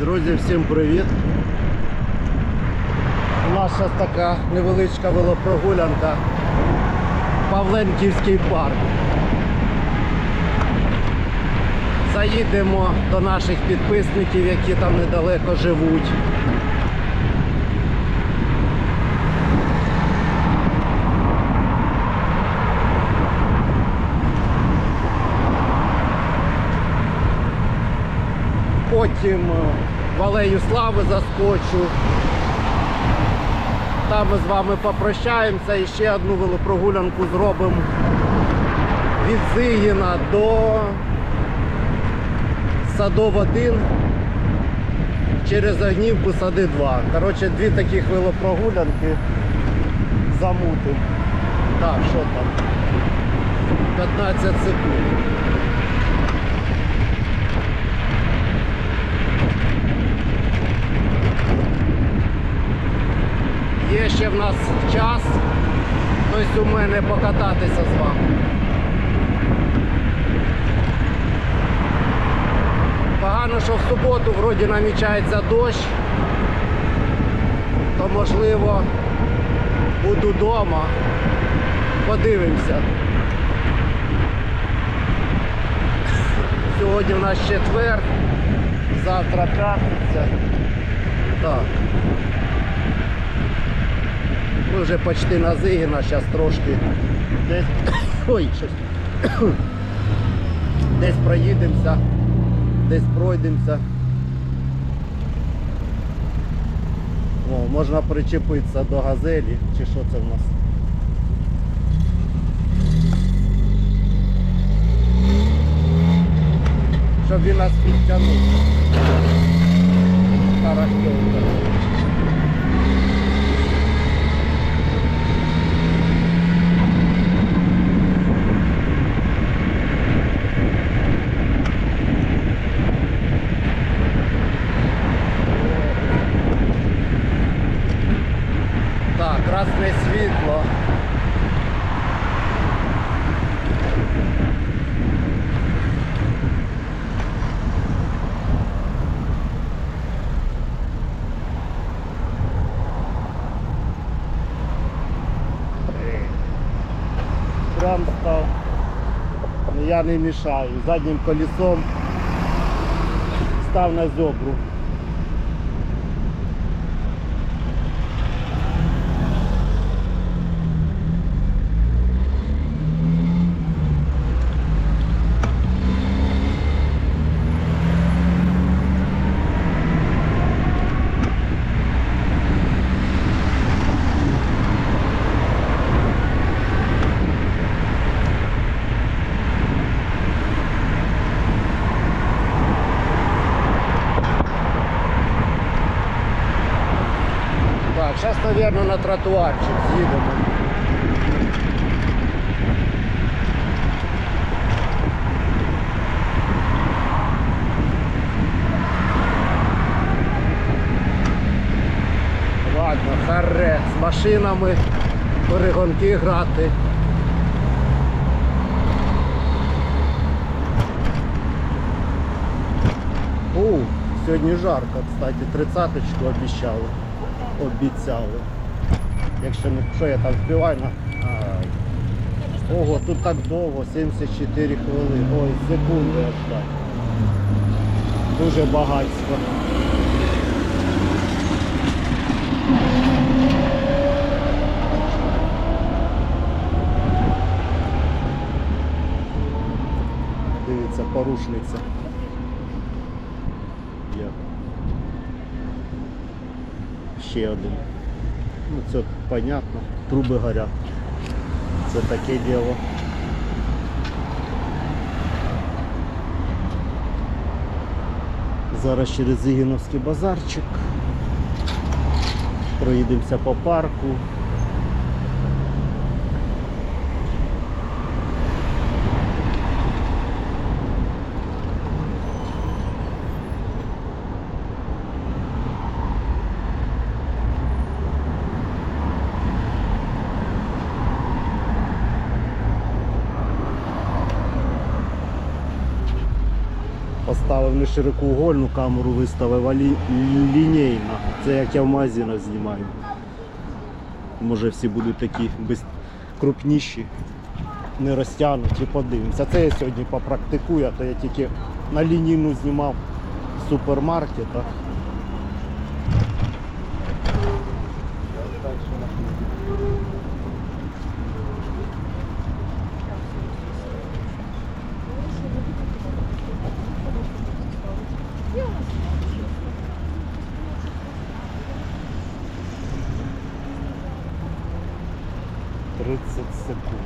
Друзі, всім привіт! У нас така невеличка велопрогулянка. Павленківський парк. Заїдемо до наших підписників, які там недалеко живуть. Потім е, в алею слави заскочу. Там ми з вами попрощаємося і ще одну велопрогулянку зробимо від Зигіна до Садов 1 через Огнівку Сади 2. Коротше, дві таких велопрогулянки замутим. Так, що там? 15 секунд. Є ще в нас час. Хтось у мене покататися з вами. Погано, що в суботу вроді намічається дощ, то можливо буду вдома. Подивимося. Сьогодні у нас четвер, завтра п'ятниця. Так. Ми вже почти на Зигіна, зараз трошки десь. Ой, щось. Десь проїдемося, десь пройдемося. О, можна причепитися до газелі, чи що це в нас? Щоб він нас підтягнув. Тарахтовка. Так, красне світло. Прям став. Ну, Я не мішаю. Заднім колесом став на зобру. Так, зараз, мабуть, на тротуарчик з'їдемо. Ладно, харе, з машинами перегонки грати. Сьогодні жарко, кстати, тридцяточку обіцяли. Обіцяли. Якщо що я там вбиваю на. Ай. Ого, тут так довго, 74 хвилини. Ой, секунди аж так. Дуже багатство. Дивіться, порушниця. Ще один. Ну це понятно. Труби горять. Це таке діло. Зараз через Зігіновський базарчик. Проїдемося по парку. Поставив не широкоугольну камеру, виставив, а лі... лінійна. Це як я в магазинах знімаю. Може всі будуть такі без... крупніші, не розтягнуті, подивимося. Це я сьогодні попрактикую, а то я тільки на лінійну знімав в супермаркетах. — 30 секунд.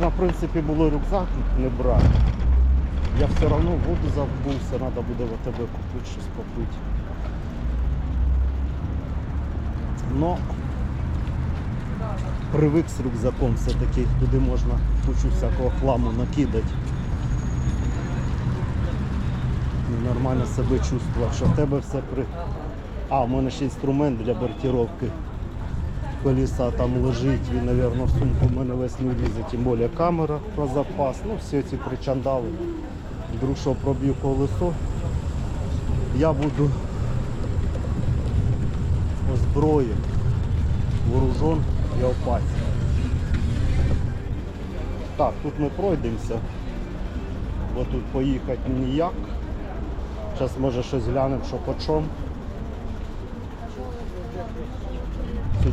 Можна, в принципі, було рюкзак не брати. Я все одно воду забувся, треба буде в АТБ купити щось попити. Но привик з рюкзаком все-таки, туди можна кучу всякого хламу накидати. Нормально себе чувствувати, що в тебе все при. А, в мене ще інструмент для бортировки колеса там лежить, він, мабуть, в сумку в мене весь не влізе, тим більше камера про запас. Ну, всі ці причандали. Вдруг що проб'ю колесо, я буду озброєн, вооружен і опасен. Так, тут ми пройдемося, бо тут поїхати ніяк. Зараз може щось глянемо, що по чому.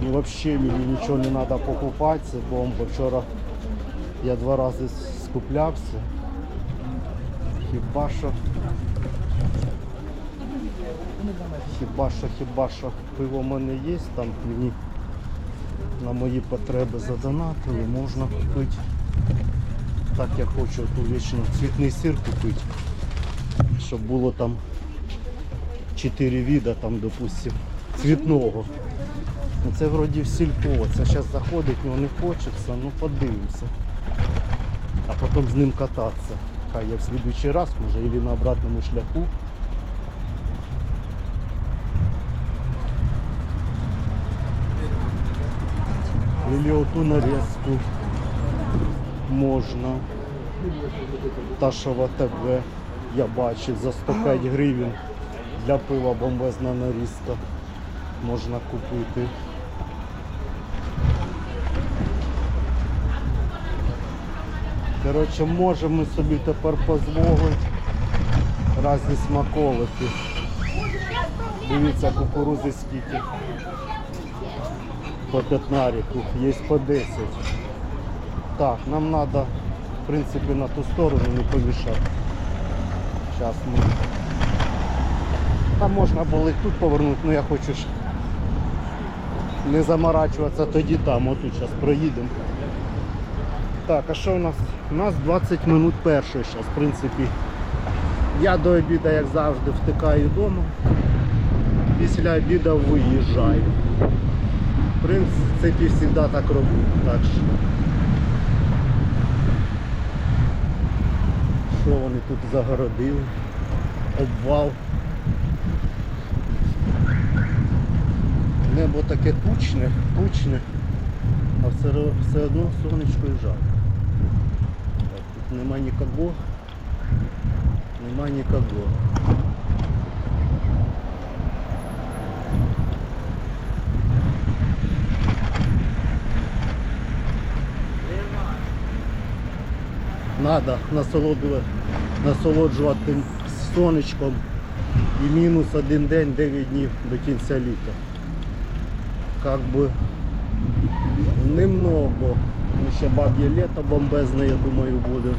Сьогодні взагалі мені нічого не треба покупати, це бомба. Вчора я два рази скуплявся. Хіба що. Хіба що, хіба що пиво в мене є, там мені на мої потреби задонатили, можна купити. Так я хочу ту вічно цвітний сир купити, щоб було там 4 віда, там, допустим, цвітного. Ну, Це вроді сільпо, це зараз заходить, нього не хочеться, ну подивимося. А потім з ним кататися. Хай я в слідуючий раз, може, і на обратному шляху. Или оту нарізку можна. Та, що в АТБ я бачив за 105 гривень для пива бомбезна нарізка можна купити. Коротше, можемо собі тепер дозволити різні смаколики. Дивіться, кукурузи скільки. По 15, є по 10. Так, нам треба, в принципі, на ту сторону не помішати. Зараз ми там можна було і тут повернути, але я хочу не заморачуватися тоді там, отут зараз проїдемо. Так, а що у нас? У нас 20 минут першої зараз, в принципі. Я до обіду, як завжди, втикаю вдома. Після обіду виїжджаю. В принципі, завжди так роблю. Так що. Що вони тут загородили? Обвал. Небо таке тучне, тучне, а все, все одно сонечко і жарко. Так, тут нема нікого. Нема нікого. Надо насолоджувати, насолоджувати сонечком і мінус один день, 9 днів до кінця літа. Как бы немного. Ще баб'є літо бомбезне, я думаю, буде.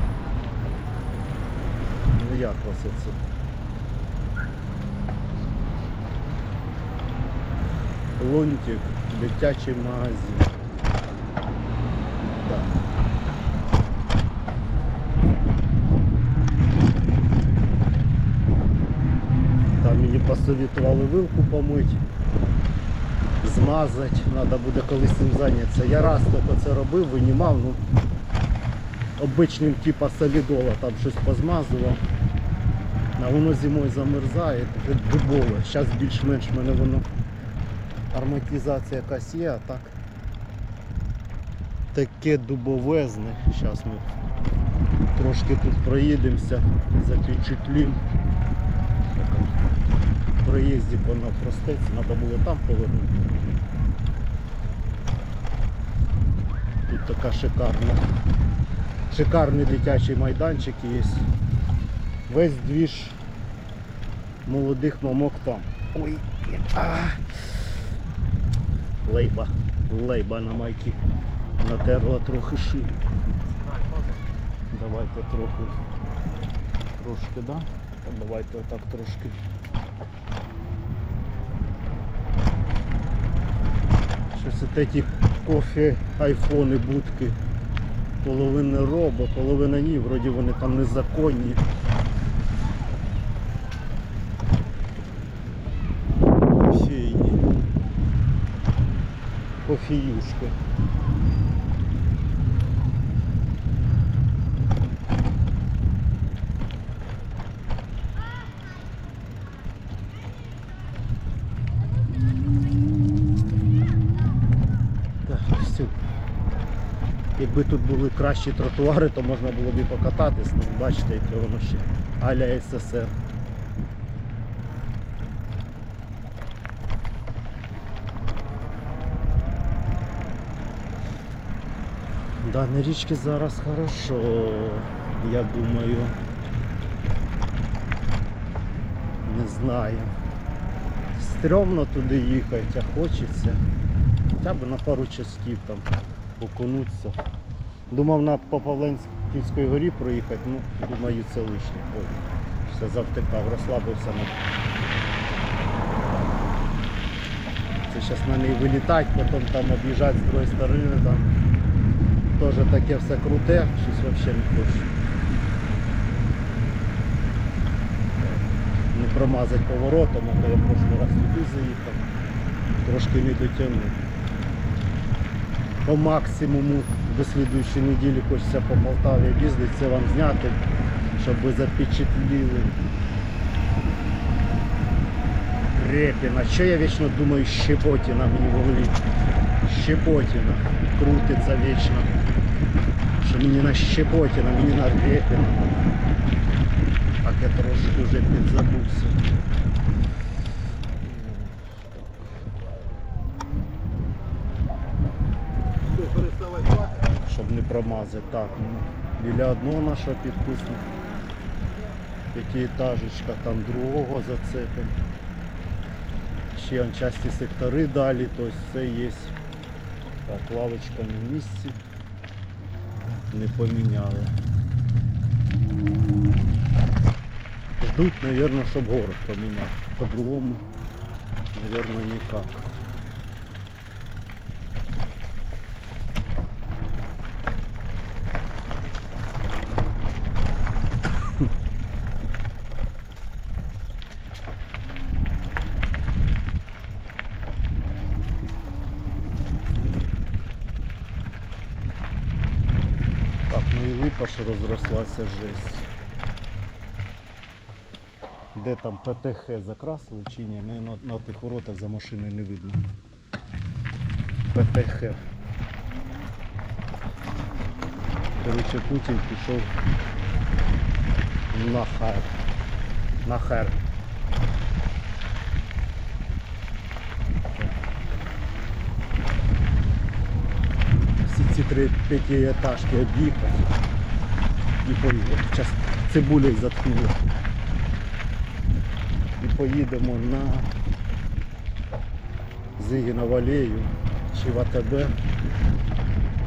Ну як вас це? Лунтик, дитячий магазин. Там мені посоветували вилку помити, змазати, треба буде колись цим зайнятися. Я раз тільки це робив, винімав, ну обичним типа солідола там щось позмазував. А воно зимою замерзає, дубове. Зараз більш-менш в мене воно ароматизація якась є, а так таке дубовезне. Зараз ми Трошки тут проїдемося, запечатлім. Проїзді по навпростець, треба було там повернути. Така шикарна. Шикарний дитячий майданчик є. Весь двіж молодих мамок там. Ой, а. Лейба. Лейба на майки. Натерла трохи шию. Давайте трохи. Трошки, да? Давайте отак трошки. Щось от ті кофе, айфони, будки. Половина робо, половина ні, вроді вони там незаконні. Кофейні. Кофеюшки. Так, все. Якби тут були кращі тротуари, то можна було б і покататись, ну бачите, яке воно ще аля СССР. Да, на річці зараз хорошо, я думаю. Не знаю. Стрьомно туди їхати, а хочеться. Хоча б на пару часів там окунутися. Думав на Павленській горі проїхати, ну думаю це лишнє. Ой, все завтикав, розслабився на. Це зараз на неї вилітати, потім там об'їжджати з другої сторони, там теж таке все круте, щось взагалі не хочу. Не промазати поворотом, а то я в прошлий раз туди заїхав, трошки не дотягнув по максимуму до слідуючої неділі хочеться по Полтаві їздити, це вам зняти, щоб ви запечатліли. Репіна. Що я вічно думаю, Щепотіна мені в голові. Щепотіна. Крутиться вічно. Що мені на Щепотіна, мені на Репіна. Так я трошки вже підзабувся. щоб не промазати. Так, ну, біля одного нашого підписника. П'ятиэтажечка, там другого зацепим. Ще он часті сектори далі, тобто все є. Так, лавочка на місці. Не поміняли. Ждуть, мабуть, щоб город поміняв. По-другому, мабуть, ніяк. Так, ну і липа ж розрослася жесть. Де там ПТХ закрасили чи ні? Мене на, на тих воротах за машиною не видно. ПТХ. Короче, Путін пішов на хер. На хер. Всі ці три п'ятиэтажки об'їхати. І поїдемо. Зараз цибулею заткнули. І поїдемо на Зигінову алею чи в АТБ.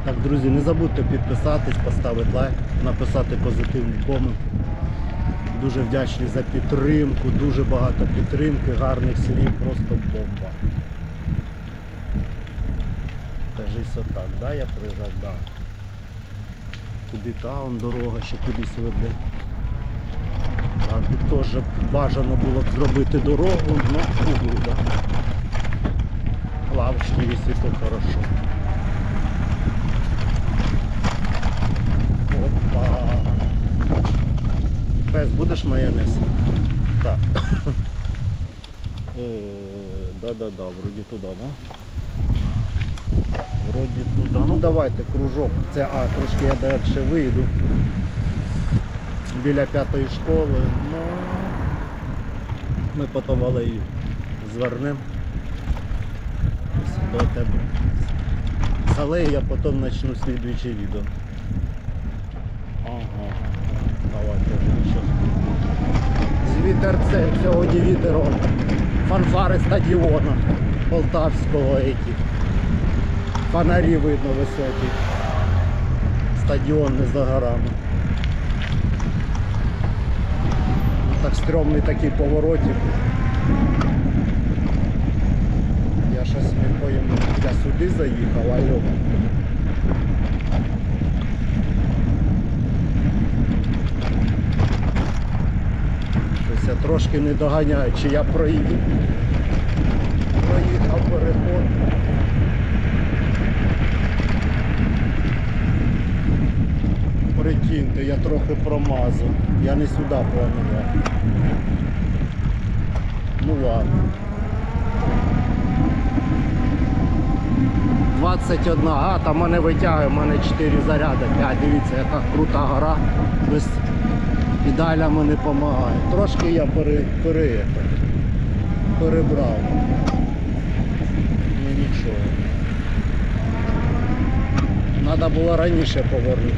Так, друзі, не забудьте підписатись, поставити лайк, написати позитивний комент. Дуже вдячний за підтримку, дуже багато підтримки, гарних слів, просто бомба. Кажись отак, да, я приїжджав, да. Туди там дорога, ще кудись веде. А тут теж бажано було б зробити дорогу, кругу, да. Лавочки висить, то хорошо. Опа. Пес, будеш майонез? Так. Е, Да-да-да, вроді туди, да? Вроді туди. Ну давайте кружок. Це, а, трошки я далі вийду. біля п'ятої школи. Ну, ми потім алею звернемо до тебе. З алеї я потім почну слідуюче відео. Ага, давайте що. З вітерцем сьогодні вітером. Фанфари стадіона Полтавського еті. Фонарі видно високі. Стадіон не за горами. Ну, Так стрьомний такий поворотик. Я щось не пойму. Я сюди заїхав, алло. Щось я трошки не доганяю, чи я проїду. Проїхав переход. Прикиньте, я трохи промазав. Я не сюди планував. Ну ладно. 21, а там мене витягує, в мене 4 заряди. 5, дивіться, яка крута гора. Без педалями не допомагає. Трошки я пере, пере, перебрав. Ну нічого. Треба було раніше повернути.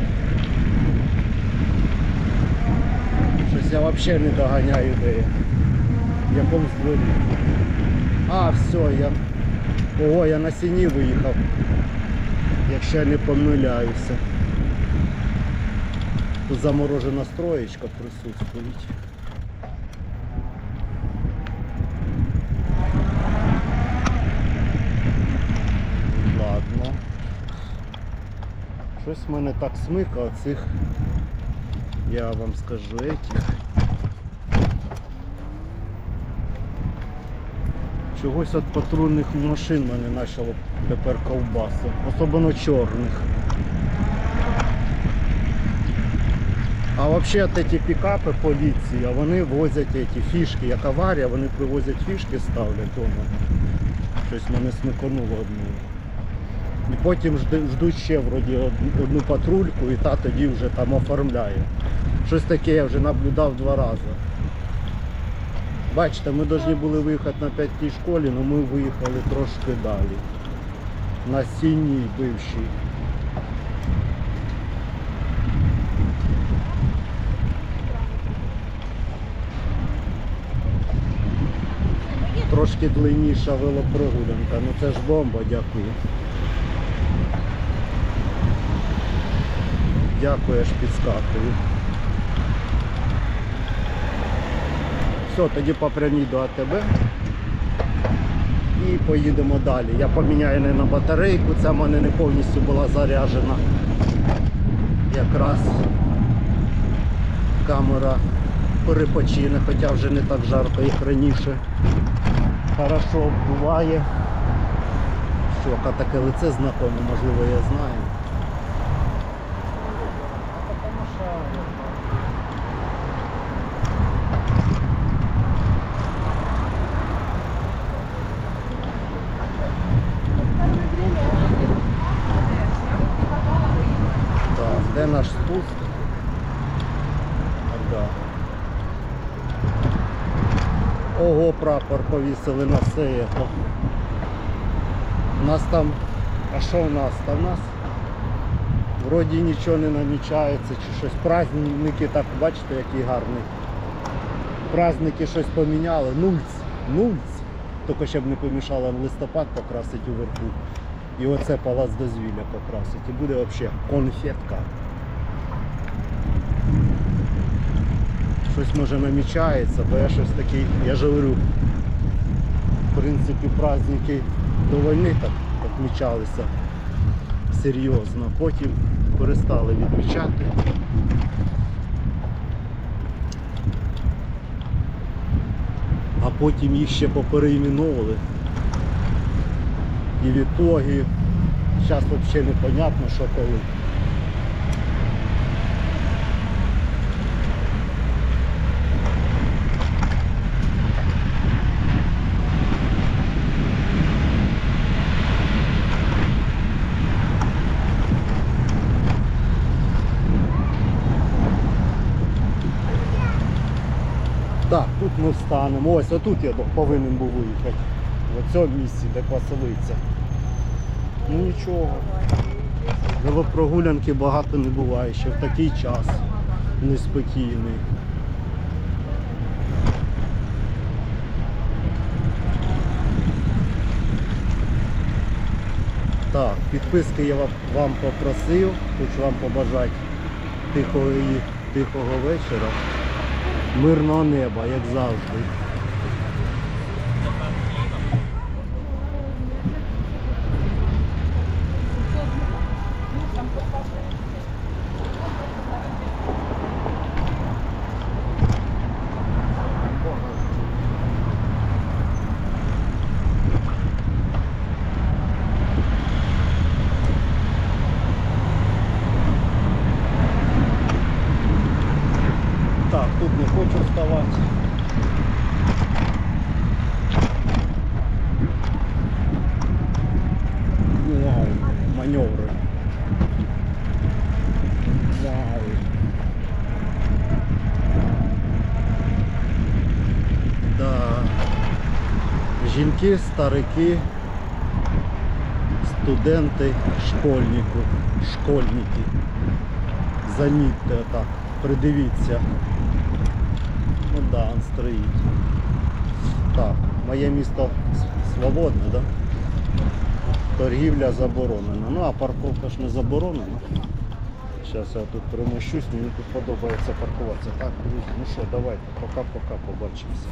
Я взагалі не доганяю де я. В якому дворі. А, все, я. Ого, я на сіні виїхав. Якщо я не помиляюся. Тут заморожена строєчка присутствує. Ладно. Щось в мене так смика оцих, я вам скажу, этих. Чогось від патрульних машин мене почало тепер ковбаси, особливо чорних. А взагалі от ці пікапи поліції, а вони возять ці фішки, як аварія, вони привозять фішки, ставлять вдома. Щось мене смиконуло одну. І потім ждуть ще вроді одну патрульку і та тоді вже там оформляє. Щось таке я вже наблюдав два рази. Бачите, ми повинні були виїхати на п'ятій школі, але ми виїхали трошки далі. На сіній бившій. Трошки длинніша велопрогулянка. Ну це ж бомба, дякую. Дякую, аж підскакую. Все, тоді по прямій до АТБ. І поїдемо далі. Я поміняю не на батарейку, ця в мене не повністю була заряджена. Якраз камера перепочине, хоча вже не так жарко, як раніше. Хорошо буває. Що, таке лице знакоме, можливо, я знаю. Так, де наш спуск? Да. Ого, прапор повісили на сеято. У нас там, а що в нас? Там у нас вроді нічого не намічається чи щось. Праздники так, бачите, який гарний. Праздники щось поміняли. Нульц. Нульц. Тільки щоб не помішало листопад покрасити уверху. І оце палац дозвілля покрасить. І буде взагалі конфетка. Щось може намічається, бо я щось такий, я ж говорю, в принципі, праздники до війни так відмічалися серйозно. Потім перестали відмічати. А потім їх ще попереіменовували. І в зараз взагалі непонятно, що коли. Так, встанемо. Ось отут я повинен був виїхати. В цьому місці, де Квасовиця. Ну нічого. Велопрогулянки багато не буває ще в такий час неспокійний. Так, підписки я вам попросив. Хочу вам побажати тихого, тихого вечора. Мирного неба, як завжди. Так, тут не хочу вставати. Вау, маневри. Вау. Да. Жінки, старики, студенти, школьники, школьники. Замітьте так, придивіться. Ну да, он стоїть. Так, моє місто свободне, да? Торгівля заборонена. Ну а парковка ж не заборонена. Зараз я тут примощусь, мені тут подобається паркуватися. Так, друзі, ну що, давайте, пока-пока, побачимося.